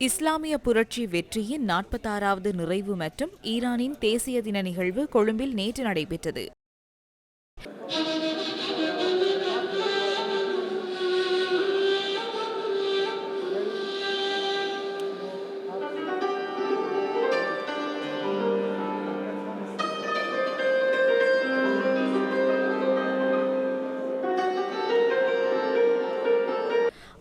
இஸ்லாமிய புரட்சி வெற்றியின் நாற்பத்தாறாவது நிறைவு மற்றும் ஈரானின் தேசிய தின நிகழ்வு கொழும்பில் நேற்று நடைபெற்றது.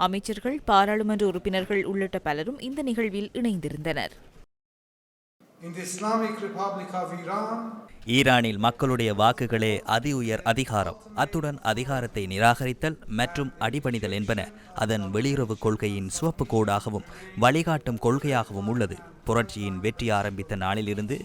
அமைச்சர்கள் பாராளுமன்ற உறுப்பினர்கள் உள்ளிட்ட பலரும் இந்த நிகழ்வில் இணைந்திருந்தனர். ஈரானில் மக்களுடைய வாக்குகளே அதி உயர் அதிகாரம். அத்துடன் அதிகாரத்தை நிராகரித்தல் மற்றும் அடிபணிதல் என்பன அதன் வெளியுறவு கொள்கையின் சிவப்பு கோடாகவும் வழிகாட்டும் கொள்கையாகவும் உள்ளது. புரட்சியின் வெற்றி ஆரம்பித்த நாளிலிருந்து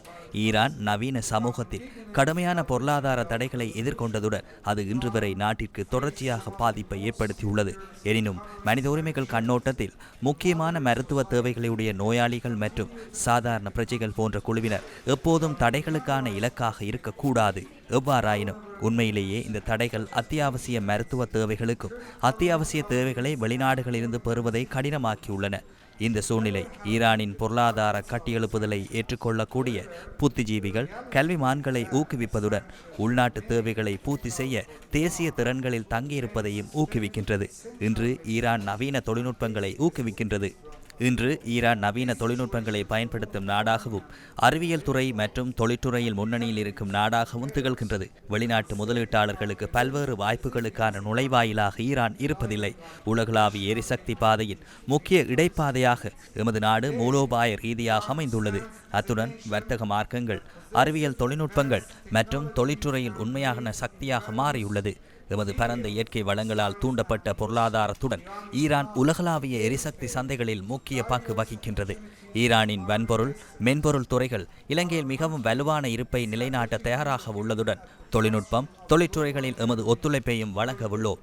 ஈரான் நவீன சமூகத்தில் கடுமையான பொருளாதார தடைகளை எதிர்கொண்டதுடன் அது இன்று வரை நாட்டிற்கு தொடர்ச்சியாக பாதிப்பை ஏற்படுத்தியுள்ளது. எனினும் மனித உரிமைகள் கண்ணோட்டத்தில் முக்கியமான மருத்துவ தேவைகளுடைய நோயாளிகள் மற்றும் சாதாரண பிரஜைகள் போன்ற குழுவினர் எப்போதும் தடைகளுக்கான இலக்காக இருக்கக்கூடாது. எவ்வாறாயினும் உண்மையிலேயே இந்த தடைகள் அத்தியாவசிய மருத்துவ தேவைகளுக்கும் அத்தியாவசிய தேவைகளை வெளிநாடுகளிலிருந்து பெறுவதை கடினமாக்கியுள்ளன. இந்த சூழ்நிலை ஈரானின் பொருளாதார கட்டியெழுப்புதலை ஏற்றுக்கொள்ளக்கூடிய புத்திஜீவிகள் கல்விமான்களை ஊக்குவிப்பதுடன் உள்நாட்டு தேவைகளை பூர்த்தி செய்ய தேசிய திறன்களில் தங்கியிருப்பதையும் ஊக்குவிக்கின்றது. இன்று ஈரான் நவீன தொழில்நுட்பங்களை ஊக்குவிக்கின்றது. இன்று ஈரான் நவீன தொழில்நுட்பங்களை பயன்படுத்தும் நாடாகவும் அறிவியல் துறை மற்றும் தொழிற்துறையில் முன்னணியில் இருக்கும் நாடாகவும் திகழ்கின்றது. வெளிநாட்டு முதலீட்டாளர்களுக்கு பல்வேறு வாய்ப்புகளுக்கான நுழைவாயிலாக ஈரான் இருப்பதில்லை. உலகளாவிய எரிசக்தி பாதையின் முக்கிய இடைப்பாதையாக எமது நாடு மூலோபாய ரீதியாக அமைந்துள்ளது. அத்துடன் வர்த்தக மார்க்கங்கள் அறிவியல் தொழில்நுட்பங்கள் மற்றும் தொழிற்துறையில் உண்மையான சக்தியாக மாறியுள்ளது. எமது பரந்த இயற்கை வளங்களால் தூண்டப்பட்ட பொருளாதாரத்துடன் ஈரான் உலகளாவிய எரிசக்தி சந்தைகளில் முக்கிய பங்கு வகிக்கின்றது. ஈரானின் வன்பொருள் மென்பொருள் துறைகள் இலங்கையில் மிகவும் வலுவான இருப்பை நிலைநாட்ட தயாராக உள்ளதுடன் தொழில்நுட்பம் தொழிற்துறைகளில் எமது ஒத்துழைப்பையும் வழங்க உள்ளோம்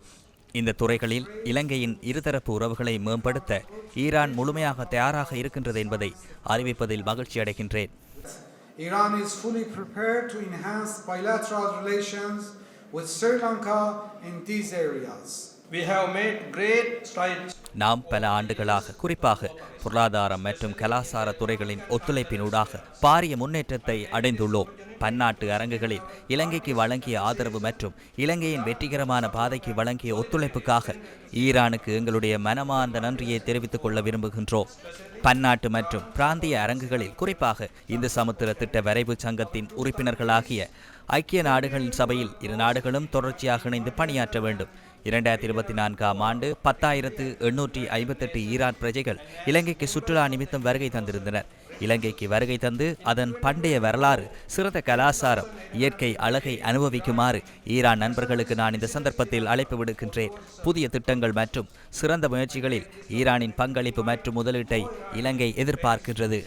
இந்த துறைகளில் இலங்கையின் இருதரப்பு உறவுகளை மேம்படுத்த ஈரான் முழுமையாக தயாராக இருக்கின்றது என்பதை அறிவிப்பதில் மகிழ்ச்சி அடைகின்றேன். Iran is fully prepared to enhance bilateral relations with Sri Lanka in these areas. We have made great strides நாம் பல ஆண்டுகளாக குறிப்பாக பொருளாதாரம் மற்றும் கலாசார துறைகளின் ஒத்துழைப்பினூடாக பாரிய முன்னேற்றத்தை அடைந்துள்ளோம் பன்னாட்டு அரங்குகளில் இலங்கைக்கு வழங்கிய ஆதரவு மற்றும் இலங்கையின் வெற்றிகரமான பாதைக்கு வழங்கிய ஒத்துழைப்புக்காக ஈரானுக்கு எங்களுடைய மனமார்ந்த நன்றியை தெரிவித்துக் கொள்ள விரும்புகின்றோம். பன்னாட்டு மற்றும் பிராந்திய அரங்குகளில் குறிப்பாக இந்து சமுத்திர திட்ட வரைவு சங்கத்தின் உறுப்பினர்களாகிய ஐக்கிய நாடுகளின் சபையில் இரு நாடுகளும் தொடர்ச்சியாக இணைந்து பணியாற்ற வேண்டும். இரண்டாயிரத்தி இருபத்தி நான்காம் ஆண்டு பத்தாயிரத்து எண்ணூற்றி ஐம்பத்தெட்டு ஈரான் பிரஜைகள் இலங்கைக்கு சுற்றுலா நிமித்தம் வருகை தந்திருந்தனர். இலங்கைக்கு வருகை தந்து அதன் பண்டைய வரலாறு சிறந்த கலாசாரம் இயற்கை அழகை அனுபவிக்குமாறு ஈரான் நண்பர்களுக்கு நான் இந்த சந்தர்ப்பத்தில் அழைப்பு விடுக்கின்றேன். புதிய திட்டங்கள் மற்றும் சிறந்த முயற்சிகளில் ஈரானின் பங்களிப்பு மற்றும் முதலீட்டை இலங்கை எதிர்பார்க்கின்றது.